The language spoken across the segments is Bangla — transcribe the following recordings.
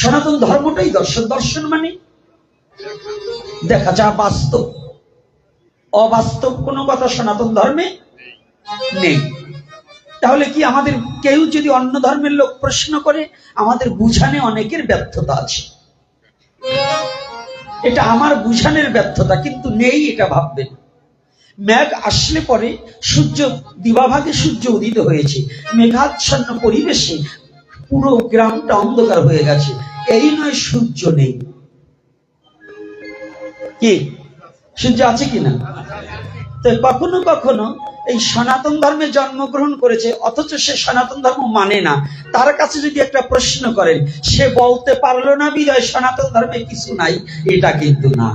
সনাতন ধর্মটাই দর্শন দর্শন মানে? দেখা যা বাস্তব। অবাস্তব কোনো কথা সনাতন ধর্মে নেই। তাহলে কি আমাদের কেউ যদি অন্য ধর্মের লোক প্রশ্ন করে, আমাদের বুঝানে অনেকের ব্যর্থতা আছে। এটা আমার বুঝানের ব্যর্থতা, কিন্তু নেই এটা ভাববেন। মেঘ আসলে পরে সূর্য, দিবাভাগে সূর্য উদিত হয়েছে। মেঘাচ্ছন্ন পরিবেশে পুরো গ্রামটা অন্ধকার হয়ে গেছে। এই নয় সূর্য নেই। কি? সূর্য আছে কিনা তো কখনো কখনো এই সনাতন ধর্মে জন্মগ্রহণ করেছে, অথচ সে সনাতন ধর্ম মানে না। তার কাছে যদি একটা প্রশ্ন করেন, সে বলতে পারল না বিজয় সনাতন ধর্মে কিছু নাই, এটা কিন্তু না।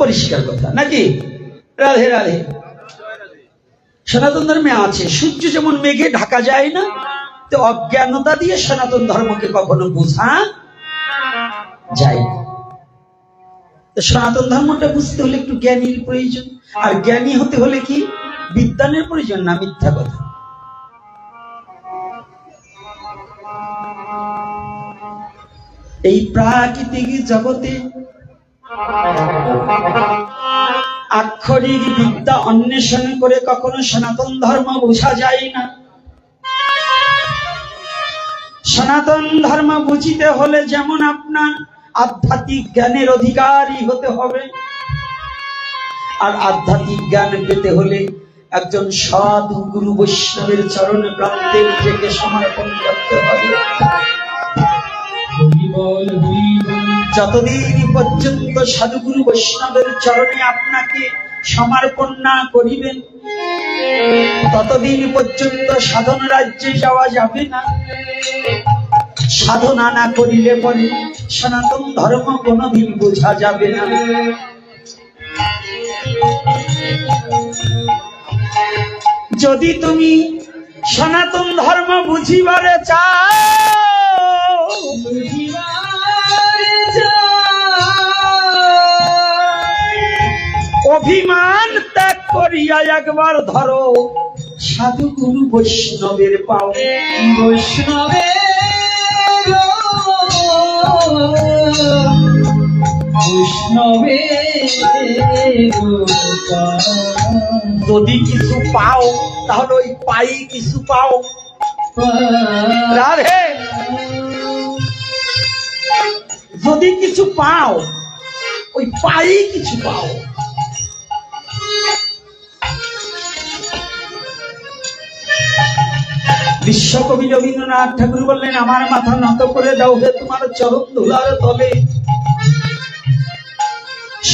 পরিষ্কার কথা, নাকি? রাধে রাধে। সনাতন ধর্মে আছে। সূর্য যেমন মেঘে ঢাকা যায় না তো অজ্ঞানতা দিয়ে সনাতন ধর্মকে কখনো বোঝা যায় না। তো সনাতন ধর্মটা বুঝতে হলে একটু জ্ঞানীর প্রয়োজন। আর জ্ঞানী হতে হলে কি? বিদ্যানের প্রয়োজন না মিথ্যা কথা? এই প্রাকৃতিক জগতে আক্ষরিক বিদ্যা অন্বেষণ করে কখনো সনাতন ধর্ম বোঝা যায় না। সনাতন ধর্ম বুঝিতে হলে যেমন আপনার আধ্যাত্মিক জ্ঞানের অধিকারী হতে হবে। আর আধ্যাত্মিক জ্ঞান পেতে হলে একজন সাধু গুরু বৈষ্ণবের চরণ প্রান্তে নিজেকে সমর্পণ করতে হবে। যতদিন পর্যন্ত সাধুগুরু বৈষ্ণবের চরণে আপনাকে সমর্পণ না করিবেন ততদিন পর্যন্ত সাধন রাজ্যে যাওয়া যাবে না। সাধনা না করিলে পরে সনাতন ধর্ম কোনোদিন বোঝা যাবে না। যদি তুমি সনাতন ধর্ম বুঝিবারে চাও অভিমান ত্যাগ করিয়া একবার ধরো। সাধু গুরু বৈষ্ণবের পাও। বৈষ্ণবে যদি কিছু পাও তাহলে ওই পাই কিছু পাও। রাধে। যদি কিছু পাও ওই পাই কিছু পাও। বিশ্বকবি রবীন্দ্রনাথ ঠাকুর বললেন, আমার মাথা নত করে দাও হে তোমার চরণ ধুলার তলে।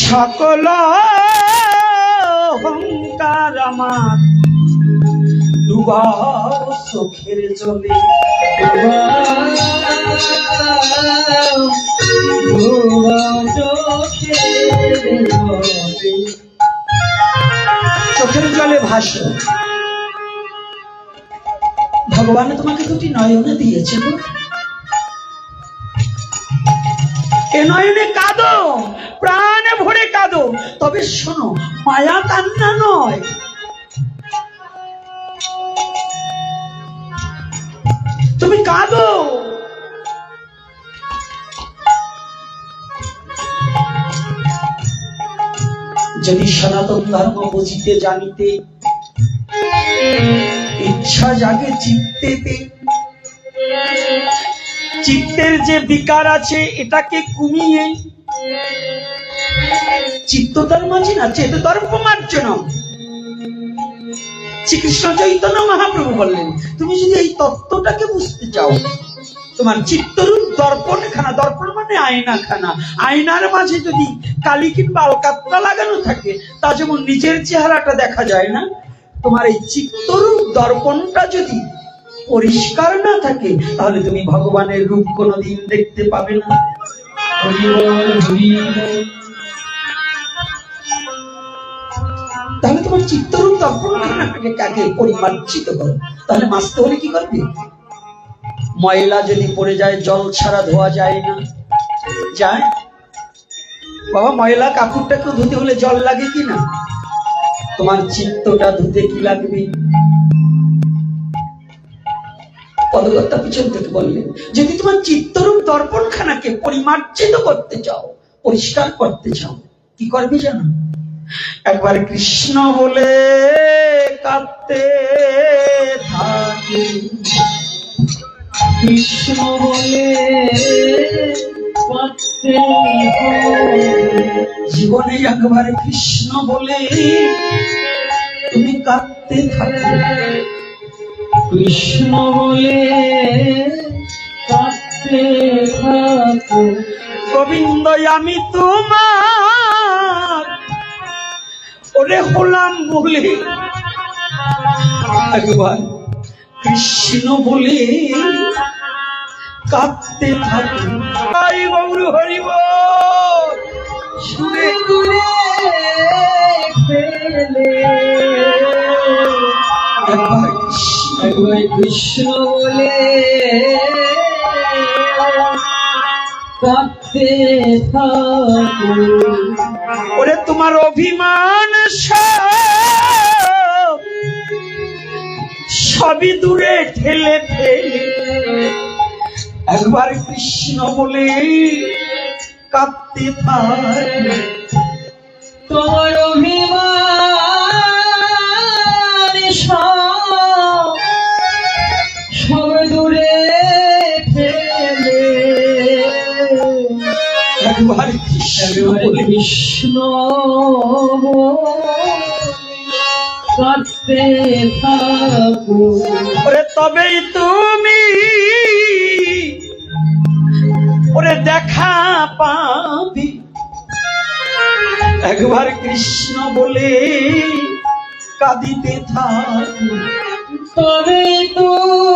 সকল অহংকার আমার চোখের জলে চোখের জলে ভাসো ভগবান তোমাকে দুটি নয়নে দিয়েছে গো। এ নয়নে কাঁদো প্রাণে ভরে কাঁদো। তবে শোনো মায়া কান্না নয়। তুমি কাঁদো। যদি সনাতন ধর্ম বুঝিতে জানিতে ইচ্ছা জাগে চিত্তেতে। চিত্তের যে বিকার আছে, এটাকে কমিয়ে। চিত্ততার মাঝে না, চেত দর্প মার্জনম শ্রীকৃষ্ণ চৈতন্য মহাপ্রভু বললেন, তুমি যদি এই তত্ত্বটাকে বুঝতে চাও, তোমার চিত্তরূপ দর্পণ খানা দর্পণ মানে আয়না খানা আয়নার মাঝে যদি কালি কিংবা আলকাতরা লাগানো থাকে, তা যেমন নিজের চেহারাটা দেখা যায় না তোমার এই চিত্তরূপ দর্পণটা যদি পরিষ্কার না থাকে, তাহলে তুমি ভগবানের রূপ কোনোদিন দেখতে পাবে না। তাহলে তোমার চিত্তরূপ দর্পণখানাটাকে কাকে পরিমার্জিত করো? তাহলে মাসতে হলে কি করবে? ময়লা যদি পড়ে যায়, জল ছাড়া ধোয়া যায় না। যায়? বাবা, ময়লা কাপড়টাকে ধুতে হলে জল লাগে কি না? তোমার চিত্তটা ধুতে কি লাগবে? পদকর্তা পিছন থেকে বললেন যদি তোমার চিত্তরূপ দর্পণখানাকে পরিমার্জিত করতে চাও, পরিষ্কার করতে চাও, কি করবে জানো? একবার কৃষ্ণ বলে, কাঁদতে থাকে। কৃষ্ণ বলে জীবনে একবার কৃষ্ণ বলে তুমি কাঁদতে থাকো। কৃষ্ণ বলে কাঁদতে থাকো। গোবিন্দ, আমি তোমার ওরে হলাম বলে একবার কৃষ্ণ বলে কাঁদতে থাকি। গৌর হরিব শুনে কৃষ্ণ কৃষ্ণ বলে। ওরে তোমার অভিমান সব সবই দূরে ঠেলে ফেলে একবার কৃষ্ণ বলে কাঁদতে থাকে তোমার অভিমান কৃষ্ণ তবেই তুমি ওরে দেখা পাবি। একবার কৃষ্ণ বলে কাঁদিতে থাক তবে তুমি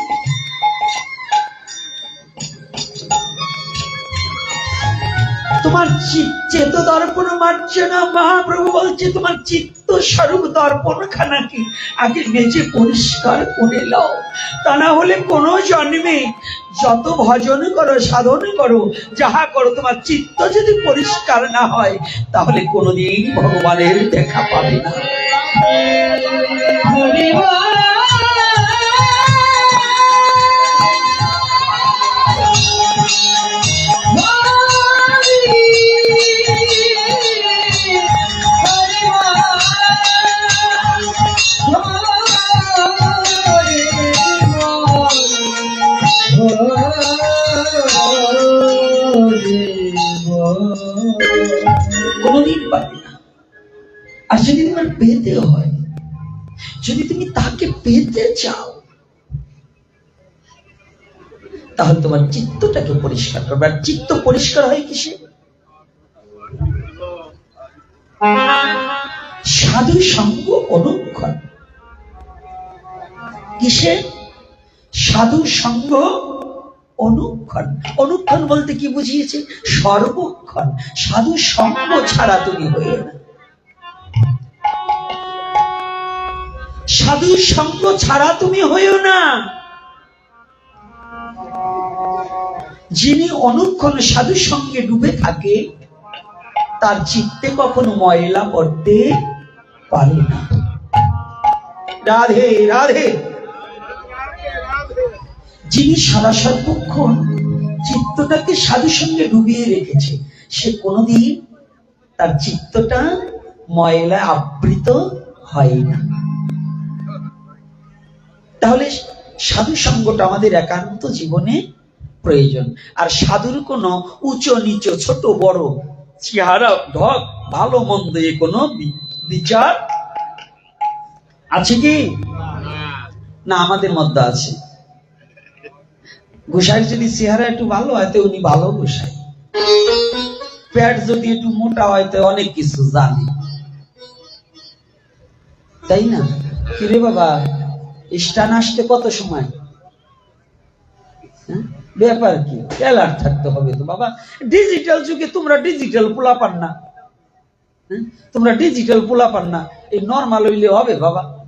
তোমার চেত দর্পণ মারছে না, মহাপ্রভু বলছে, তোমার চিত্ত স্বরূপ দর্পণ খানাকে আগে মেজে পরিষ্কার করে লও তা না হলে কোনো জন্মে যত ভজন করো, সাধন করো, যাহা করো, তোমার চিত্ত যদি পরিষ্কার না হয়, তাহলে কোনোদিন ভগবানের দেখা পাবে না। তাহলে তোমার চিত্তটাকে পরিষ্কার করবে। চিত্ত পরিষ্কার হয় কিসে? সাধু সঙ্গ অনুক্ষণ। কিসে? সাধু সঙ্গ অনুক্ষণ। অনুক্ষণ বলতে কি বুঝিয়েছে? সর্বক্ষণ। সাধু সঙ্গ ছাড়া তুমি হয়ে না। সাধু সঙ্গ ছাড়া তুমি হইও না। যিনি অনুক্ষণ সাধু সঙ্গে ডুবে থাকে, তার চিত্তে কখনো ময়লা পড়তে পারে না। রাধে রাধে। যিনি সারা সর্বক্ষণ চিত্তটাকে সাধু সঙ্গে ডুবিয়ে রেখেছে, সে কোনোদিন তার চিত্তটা ময়লা আবৃত হয় না তাহলে সাধু সঙ্গটা আমাদের একান্ত জীবনে প্রয়োজন। আর সাধুর কোনো উঁচু নিচ ছোট বড় চেহারা ঢক ভালো মন্দ এ কোনো বিচার আছে কি? না, আমাদের মধ্যে আছে। গোসাইয়ের যদি চেহারা একটু ভালো হয় তো উনি ভালো গোসাই পেট যদি একটু মোটা হয় তো অনেক কিছু জানে। তাই না? কিরে বাবা, স্টান আসতে কত সময়? হ্যাঁ? ব্যাপার কি? অ্যালার্ট থাকতে হবে তো বাবা। ডিজিটাল যুগে তোমরা ডিজিটাল পোলা পান না। হ্যাঁ? তোমরা ডিজিটাল পোলা পান না। এই নর্মাল হইলে হবে বাবা।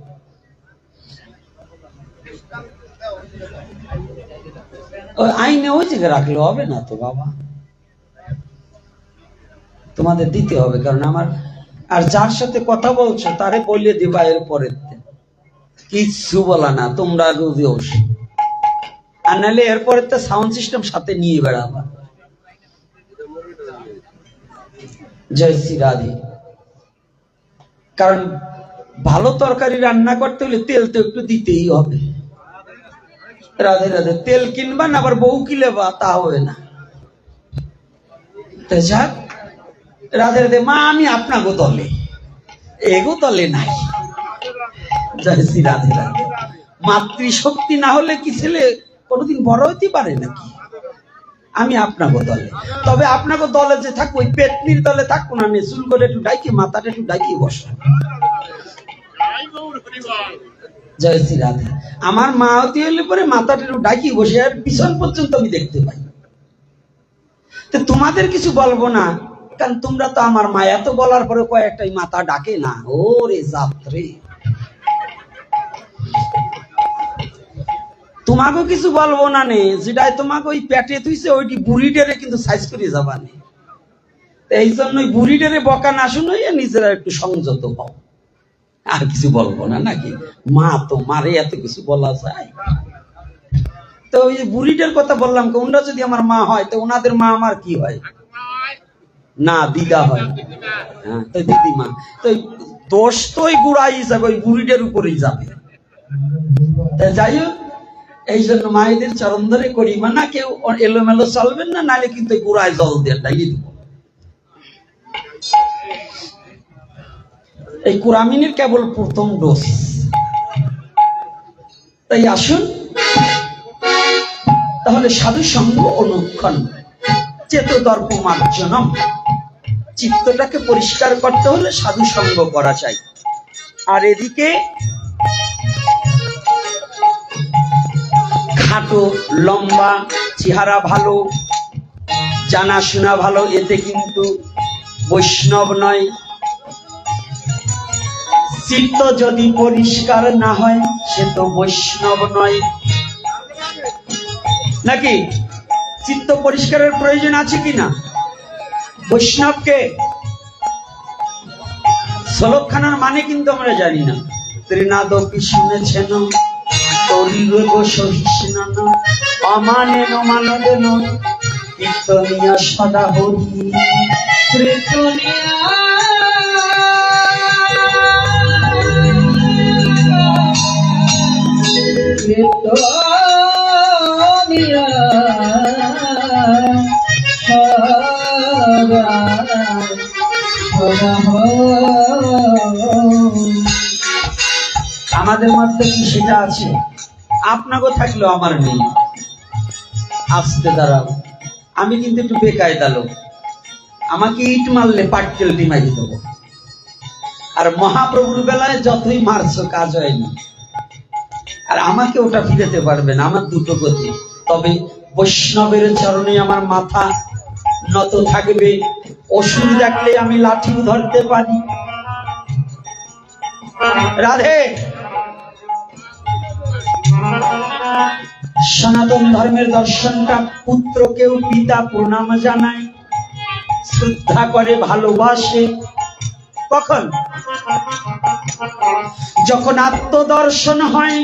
আইনে ওই জায়গায় রাখলে হবে না তো বাবা। তোমাদের দিতে হবে, কারণ আমার আর যার সাথে কথা বলছো, তারে বলে দিবা এর। কিচ্ছু বলা না, তোমরা দিও আর নাহলে এরপরে তো সাউন্ড সিস্টেম সাথে নিয়ে বেড়াবা। জয় শ্রী রাধে। কারণ ভালো তরকারি রান্না করতে হলে তেল তো একটু দিতেই হবে। রাধে রাধে। তেল কিনবা না, আবার বউ কিলেবা তা হবে না। যাক, রাধে রাধে। মা, আমি আপনাকে দলে। এগো দলে নাই। রাধে রাধে। মাতৃশক্তি না হলে কি ছেলে কোনোদিন বড় হইতে পারে নাকি? আমি আপনাকে দলে। তবে আপনাকে দলে যে থাকব, ওই পেটনির দলে থাকব না নে চুল করে একটু ডাইকি, মাথাটা একটু ডাইকি বসো জয় শ্রী রাধে। আমার মা হতে হলে পরে মাথাটা একটু ডাইকি বসে আর পিছন পর্যন্ত আমি দেখতে পাই। তো তোমাদের কিছু বলব না, কারণ তোমরা তো আমার মা, এত বলার পরে কয়েকটাই মাথা ডাকে না। ও রে যাত্রে। তোমাকে কিছু বলব না নে, যেটাই তোমাকে ওই পেটে তুইছে ওইটি বুড়ি ডেরে কিন্তু সাইজ করে যাবা নে। এই জন্য বুড়ি ডেরে বকা না শুনোই নিজেরা একটু সংযত হও। আর কিছু বলব না নাকি? মা তো, মারে এত কিছু বলা যায়? তো ওই বুড়িটার কথা বললাম ওনারা যদি আমার মা হয়, তো ওনাদের মা আমার কি হয়? না, দিদা হয়। হ্যাঁ তো দিদিমা তো দোষ তো ওই গুড়াই যাবে ওই বুড়িটার উপরেই যাবে। যাই হোক, এই জন্য মায়েদের চরণ ধরে করি না, কেউ এলোমেলো চলবেন না, নাহলে কিন্তু গুড়ায় জল দিয়ে ডাইয়ে দিব। এই কুরামিনের কেবল প্রথম ডোজ। তাই আসুন, তাহলে সাধু সঙ্গ অনুক্ষণ চেত দর্প মার্জনম চিত্তটাকে পরিষ্কার করতে হলে সাধু সঙ্গ করা চাই। আর এদিকে খাটো, লম্বা, চেহারা ভালো, জানাশোনা ভালো, এতে কিন্তু বৈষ্ণব নয়। চিত্ত যদি পরিষ্কার না হয়, সে তো বৈষ্ণব নয়। নাকি? চিত্ত পরিষ্কারের প্রয়োজন আছে কিনা বৈষ্ণবকে শ্লোকখানার মানে কিন্তু আমরা জানি না। ত্রিনাদ কি শুনেছেন তরিব সহিষ্ণান কীর্তনিয়া সদা হরি। আমাদের মধ্যে কি সেটা আছে? আপনাকেও থাকলেও আমার নেই। আসতে দাঁড়াও। আমি কিন্তু একটু বেকায়দা লোক। আমাকে ইট মারলে পাটকেল ডিমাই দেবো আর মহাপ্রভুর বেলায় যতই মারছো, কাজ হয়নি আর আমাকে ওটা ফিরেতে পারবে না, আমার দুটো গতি। তবে বৈষ্ণবের চরণে আমার মাথা নত থাকবে, অসুর দেখলে আমি লাঠিও ধরতে পারি। রাধে! সনাতন ধর্মের দর্শনটা পুত্রকেও পিতা প্রণাম জানায়, শ্রদ্ধা করে ভালোবাসে। কখন? যখন আত্মদর্শন হয়,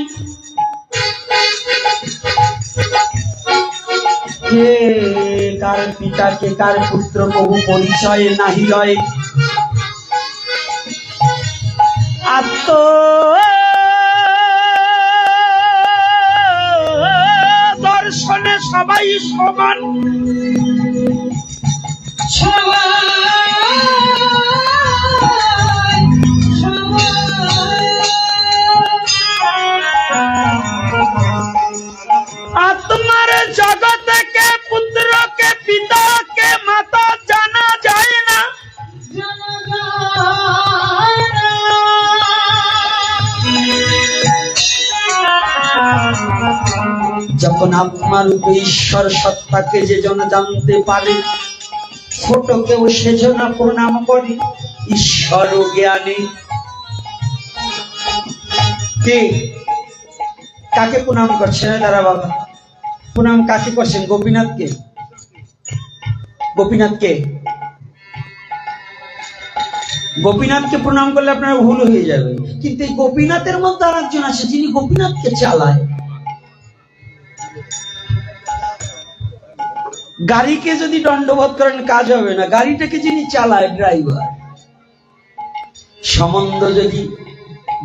কে কার পিতা কে কার পুত্র, বহু পরিচয় নাহি রয় আত্ম দর্শনে সবাই সমান। আত্মার আত্মার রূপে ঈশ্বর সত্তাকে যে জন জানতে পারে ছোট কেউ সেজনা প্রণাম করে ঈশ্বর ও জ্ঞানে। কে? কাকে প্রণাম করছেন দাদা বাবা? প্রণাম কাকে করছেন? গোপীনাথকে? গোপীনাথকে? গোপীনাথকে প্রণাম করলে আপনার ভুল হয়ে যাবে। কিন্তু এই গোপীনাথের মধ্যে আর একজন আছে, যিনি গোপীনাথকে চালায়। গাড়িকে যদি দণ্ডবোধ করেন, কাজ হবে না। গাড়িটাকে যিনি চালায়, ড্রাইভার। সম্বন্ধ যদি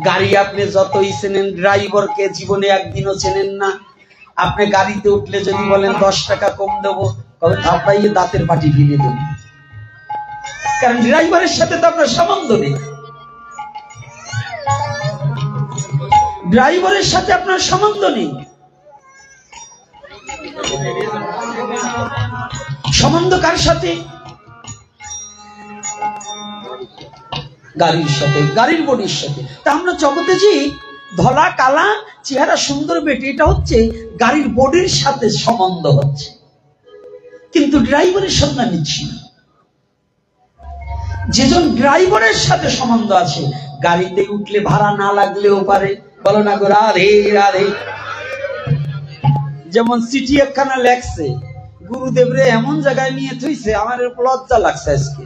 গাড়ি আপনি যতই চেনেন, ড্রাইভারকে জীবনে একদিনও চেনেন না। আপনি গাড়িতে উঠলে যদি বলেন, দশ টাকা কম দেবো, তবে থাপাইয়ে দাঁতের পাটি ফিরে দেবো। কারণ ড্রাইভারের সাথে তো আপনার সম্বন্ধ নেই। ড্রাইভারের সাথে আপনার সম্বন্ধ নেই। সম্বন্ধ কার সাথে? গাড়ির সাথে, গাড়ির বডির সাথে। তা আমরা জগতে যে ধলা, কালা, চেহারা সুন্দর বেটে, এটা হচ্ছে গাড়ির বডির সাথে সম্বন্ধ হচ্ছে। কিন্তু ড্রাইভারের সন্ধান নিচ্ছি না। যেজন ড্রাইভারের সাথে সম্বন্ধ আছে, গাড়িতে উঠলে ভাড়া না লাগলেও পারে। বলো না গো, রাধে রাধে। যেমন সিটি একখানা লেখছে গুরুদেব রে, এমন জায়গায় নিয়ে থইছে, আমার লজ্জা লাগছে আজকে।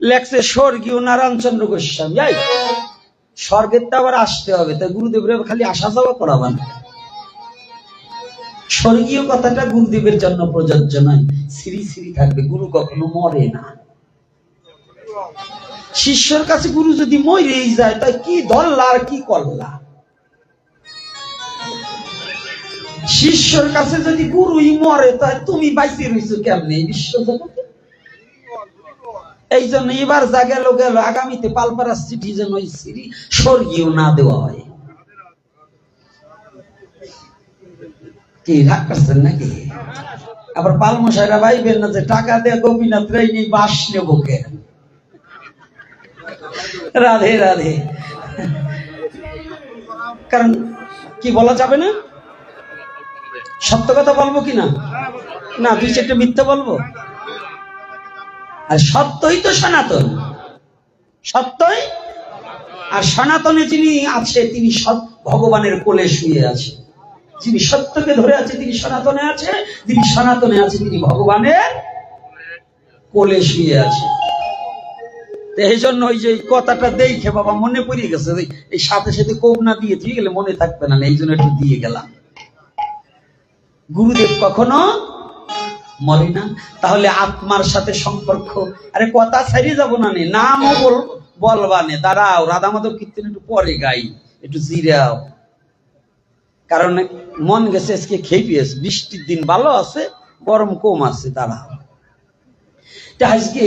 লেখছে, স্বর্গীয় নারায়ণ চন্দ্র গোস্বামী স্বর্গের তো আবার আসতে হবে, তাই গুরুদেব রে খালি আসা যাওয়া করাবা না স্বর্গীয় কথাটা গুরুদেবের জন্য প্রযোজ্য নয় শ্রী শ্রী থাকবে, গুরু কখনো মরে না। শিষ্যর কাছে গুরু যদি মরেই যায়, তাই কি ধরলা আর কি করলা শিষ্যর কাছে যদি গুরুই মরে, তাই তুমি বাইসে রইছো কেমনে? বিশ্ব এই জন্য এবার যা গেল গেল, আগামীতে পালপাড়ার চিঠি যেন ওই সিঁড়ি স্বর্গীয় না দেওয়া হয়। কি, রাগ করছেন নাকি? আবার পালমশাইরা ভাইবেন না যে টাকা দিয়ে গোপীনাথ নেই, বাস নেব কেন? রাধে রাধে। কারণ কি বলা যাবে না? সত্য কথা বলব কি না? না, দুই চারটে মিথ্যা বলব? আর সত্যই তো সনাতন। সত্যই? আর সনাতনে যিনি আছে, তিনি সৎ ভগবানের কোলে শুয়ে আছে। যিনি সত্যকে ধরে আছে, তিনি সনাতনে আছে। যিনি সনাতনে আছে, তিনি ভগবানের কোলে শুয়ে আছে। এই জন্য ওই যে কথাটা দেখে বাবা মনে পড়ে গেছে এই সাথে সাথে কোপ না দিয়ে দিয়ে গেলে মনে থাকবে না এই জন্য একটু দিয়ে গেলাম। গুরুদেব কখনো মরে না। তাহলে আত্মার সাথে সম্পর্ক। আরে কথা ছাড়িয়ে যাব না নে, নামও বল, বলবা নে। দাঁড়াও রাধা মাধব কীর্তন একটু পরে গাই, একটু জিরাও। কারণ মন গেছে আজকে খেপিয়েছে, বৃষ্টির দিন ভালো আছে, গরম কম আছে, দাঁড়াও। আজকে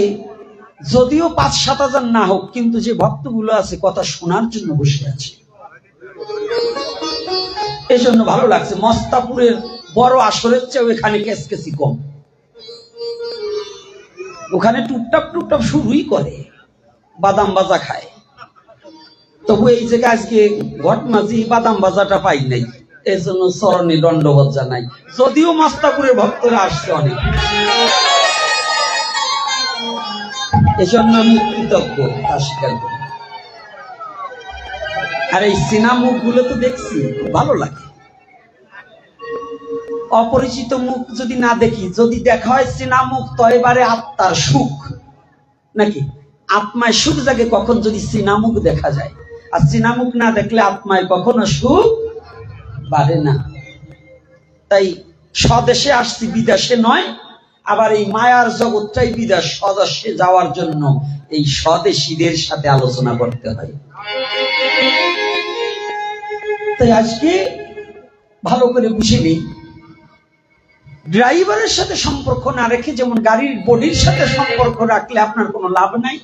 যদিও পাঁচ সাত হাজার না হোক, কিন্তু যে ভক্তগুলো আছে, কথা শোনার জন্য বসে আছে। এই জন্য ভালো লাগছে। মস্তাপুরের বড় আসরের চেয়েও এখানে কেসকেসি কম। ওখানে টুকটাপ টুকটাপ শুরুই করে, বাদাম বাজা খায়। তবু এই জায়গায় আজকে ঘটমাঝি বাদাম বাজাটা পাই নাই এই জন্য চরণে দণ্ডবোধ জানাই। যদিও মাস্তাপুরের ভক্তরা আসছে অনেক। এজন্য আমি কৃতজ্ঞ করি। আর এই সিনা মুখগুলো তো দেখছি ভালো লাগে। অপরিচিত মুখ যদি না দেখি, যদি দেখা হয় সিনা মুখ তো এবারে আত্মার সুখ। নাকি? আত্মায় সুখ জাগে কখন যদি সিনা মুখ দেখা যায়। আর সিনা মুখ না দেখলে আত্মায় কখনো সুখ বাড়ে না। তাই স্বদেশে আসছি, বিদেশে নয়, আবার এই মায়ার জগৎটাই বিদেশ, স্বদেশে যাওয়ার জন্য এই স্বদেশীদের সাথে আলোচনা করতে হয়। তাই আজকে ভালো করে বুঝে নেই। ড্রাইভারের সাথে সম্পর্ক না রেখে যেমন গাড়ির বডির সাথে সম্পর্ক রাখলে আপনার কোনো লাভ নাই,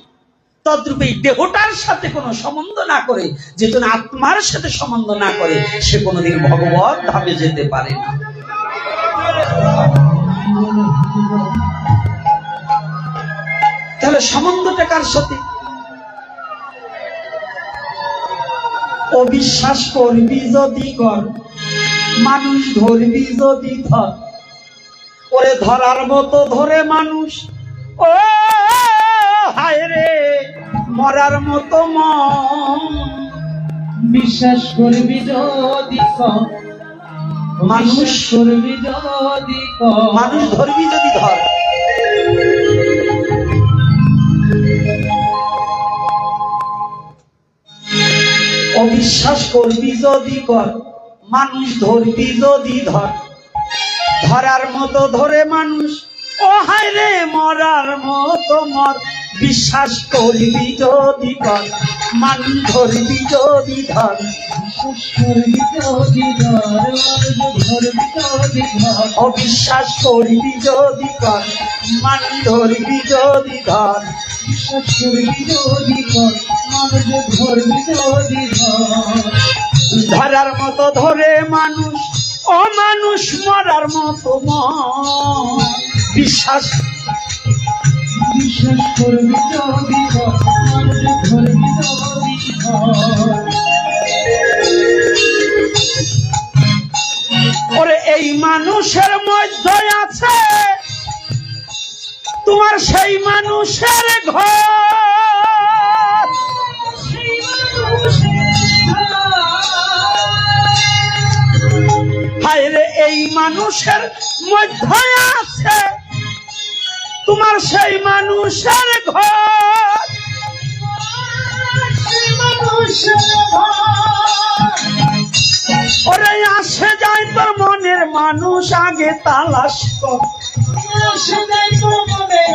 তদ্রূপ দেহটার সাথে কোনো সম্বন্ধ না করে যেজন আত্মার সাথে সম্বন্ধ না করে, সে কোনোদিন ভগবত ধামে যেতে পারে না। তাহলে সম্বন্ধটা কার সাথে? অবিশ্বাস করবি যদি কর, মানুষ ধরবি যদি ধর। ওরে ধরার মতো ধরে মানুষ। ও হায় রে মরার মতো মন। বিশ্বাস করবি যদি মানুষ করবি যদি মানুষ ধরবি যদি ধর। অবিশ্বাস করবি যদি কর মানুষ ধরবি যদি ধর। ধরার মতো ধরে মানুষ। ও হায় রে, মরার মতো মর। বিশ্বাস করবি যদি কর মানুষ ধরবি যদি ধর। অবিশ্বাস করবি যদি কর মানুষ ধরবি যদি ধর। বিশ্বাস করবি যদি কর মানুষ ধরবি যদি ধর। ধরার মতো ধরে মানুষ। ও মানুষ মরার মতো বিশ্বাস। বিশ্বাস করবি ওরে এই মানুষের মধ্যে আছে। তোমার সেই মানুষের ঘর। হায় এই মানুষের মধ্যে আছে। তোমার সেই মানুষের ঘর। ওরে আসে যায় তোর মনের মানুষ আগে তালাশ কর। আসে যায় তোর মনের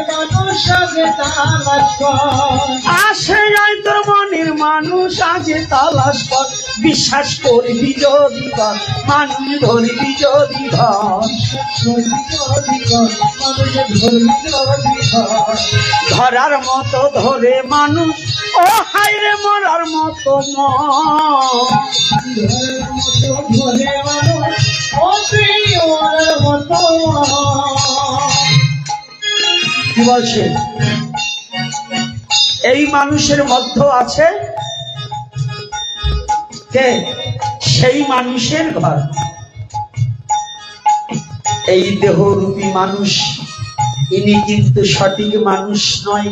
মানুষ আগে তালাশ কর, বিশ্বাস করবি যদি কর, মানুষ ধরবি যদি ধর ধরার মতো ধরে মানুষ, ও হাইরে মরার মতো মন। কি বলছে? এই মানুষের মধ্যে আছে কে? সেই মানুষের ঘর। এই দেহরূপী মানুষ, ইনি কিন্তু সঠিক মানুষ নয়।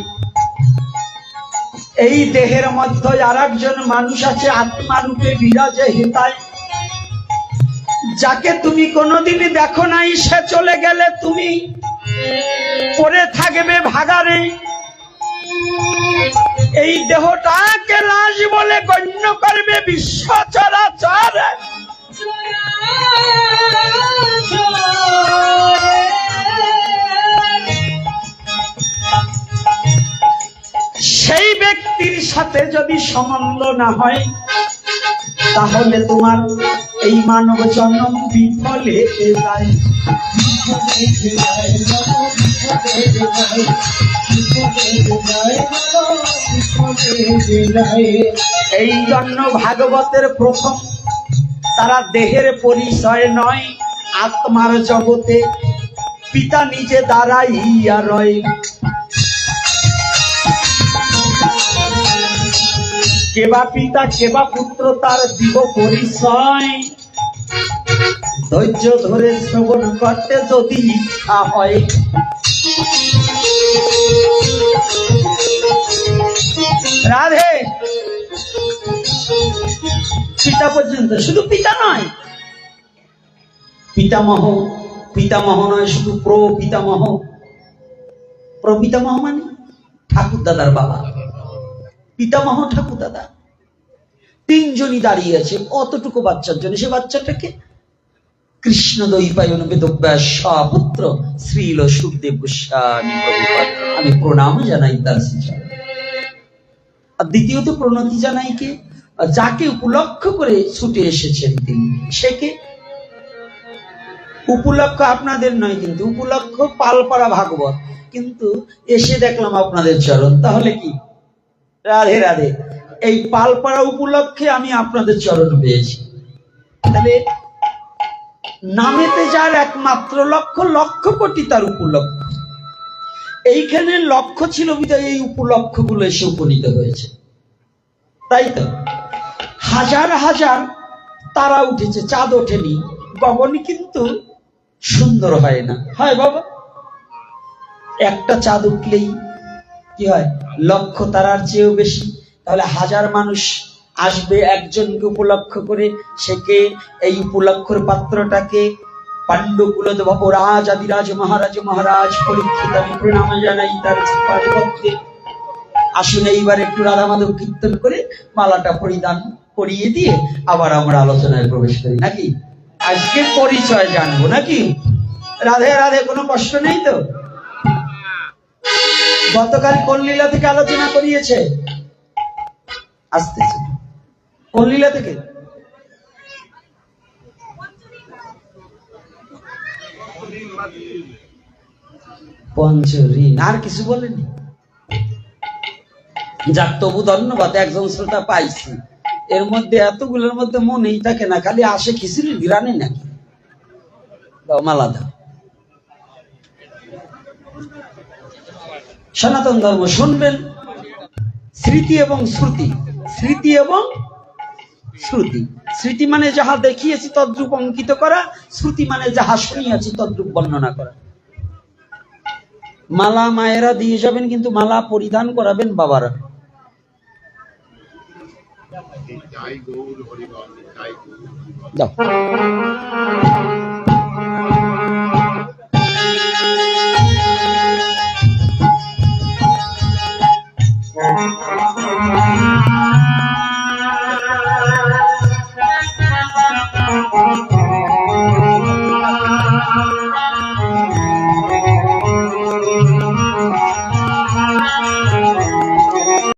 এই দেহের মধ্যে আর একজন মানুষ আছে, আত্মারূপে বিরাজে হিতায়। যাকে তুমি কোনোদিনই দেখো নাই, সে চলে গেলে তুমি পড়ে থাকবে ভাগারে এই দেহটাকে লাশ বলে গণ্য করবে বিশ্ব চরাচর সেই ব্যক্তির সাথে যদি সম্বন্ধ না হয় তাহলে তোমার এই মানব জন্ম বিফলে এই জন্য ভাগবতের প্রথম, তারা দেহের পরিচয় নয়, আত্মার জগতে। পিতা নিজে দাঁড়াইয়া রয়। কেবা পিতা, কেবা পুত্র, তার দিব পরিচয়। ধৈর্য ধরে শ্রবণ করতে যদি ইচ্ছা হয়। রাধে। পিতা পর্যন্ত, শুধু পিতা নয়। পিতামহ পিতামহ নয়, শুধু প্র পিতামহ। প্রপিতামহ মানে ঠাকুর দাদার বাবা। পিতামহ ঠাকুর দাদা। তিনজনই দাঁড়িয়ে আছে, অতটুকু বাচ্চার জন্য। সে বাচ্চাটাকে কৃষ্ণ দৈপায়ন বেদব্যাস পুত্র শ্রীল সুখদেব গোস্বামী আমি প্রণাম জানাই তার আর দ্বিতীয়ত প্রণতি জানাই কে? যাকে উপলক্ষ করে ছুটে এসেছেন তিনি, সে কে? উপলক্ষ আপনাদের নয় কিন্তু, উপলক্ষ পালপাড়া ভাগবত। কিন্তু এসে দেখলাম আপনাদের চরণ, তাহলে কি? রাধে রাধে। এই পালপাড়া উপলক্ষে আমি আপনাদের চরণ পেয়েছি। তাহলে নামেতে যার একমাত্র লক্ষ্য লক্ষ কোটি তার উপলক্ষ। এইখানে লক্ষ্য ছিল বিধায় এই উপলক্ষগুলো এসে উপনীত হয়েছে। তাই তো? হাজার হাজার তারা উঠেছে, চাঁদ ওঠেনি। গগন কিন্তু সুন্দর হয় না। হয় বাবা। একটা চাঁদ উঠলেই কি হয়? লক্ষ তারার চেয়েও বেশি। তাহলে হাজার মানুষ আসবে, একজনকে উপলক্ষ করে সেকে এই উপলক্ষর পাত্রটাকে পাণ্ডকুলদ রাজ আদিরাজ মহারাজ মহারাজ পরীক্ষিত প্রণাম জানাই তার পাদপত্রে আসুন এইবার একটু রাধা মাধব কীর্তন করে মালাটা পরিধান করিয়ে দিয়ে আবার আমরা আলোচনায় প্রবেশ করি, নাকি? আজকে পরিচয় জানব, নাকি? রাধে রাধে, কোনো কষ্ট নেই তো? গতকাল কোন লীলা থেকে আলোচনা করিয়েছে? আসতেছে। কোন লীলা থেকে পঞ্চঋণ আর কিছু বলেনি? যাক তবু ধন্যবাদ একজন শ্রোতা পাইছি। এর মধ্যে এতগুলোর মধ্যে মনেই থাকে না খালি আসে খিচুড়ির গ্রানে নাকি? দাও, মালা দাও। সনাতন ধর্ম শুনবেন। স্মৃতি এবং শ্রুতি। স্মৃতি এবং শ্রুতি। স্মৃতি মানে যাহা দেখিয়েছি তদ্রূপ অঙ্কিত করা শ্রুতি মানে যাহা শুনিয়াছি তদ্রূপ বর্ণনা করা। মালা মায়েরা দিয়ে যাবেন কিন্তু মালা পরিধান করাবেন বাবারা। দাও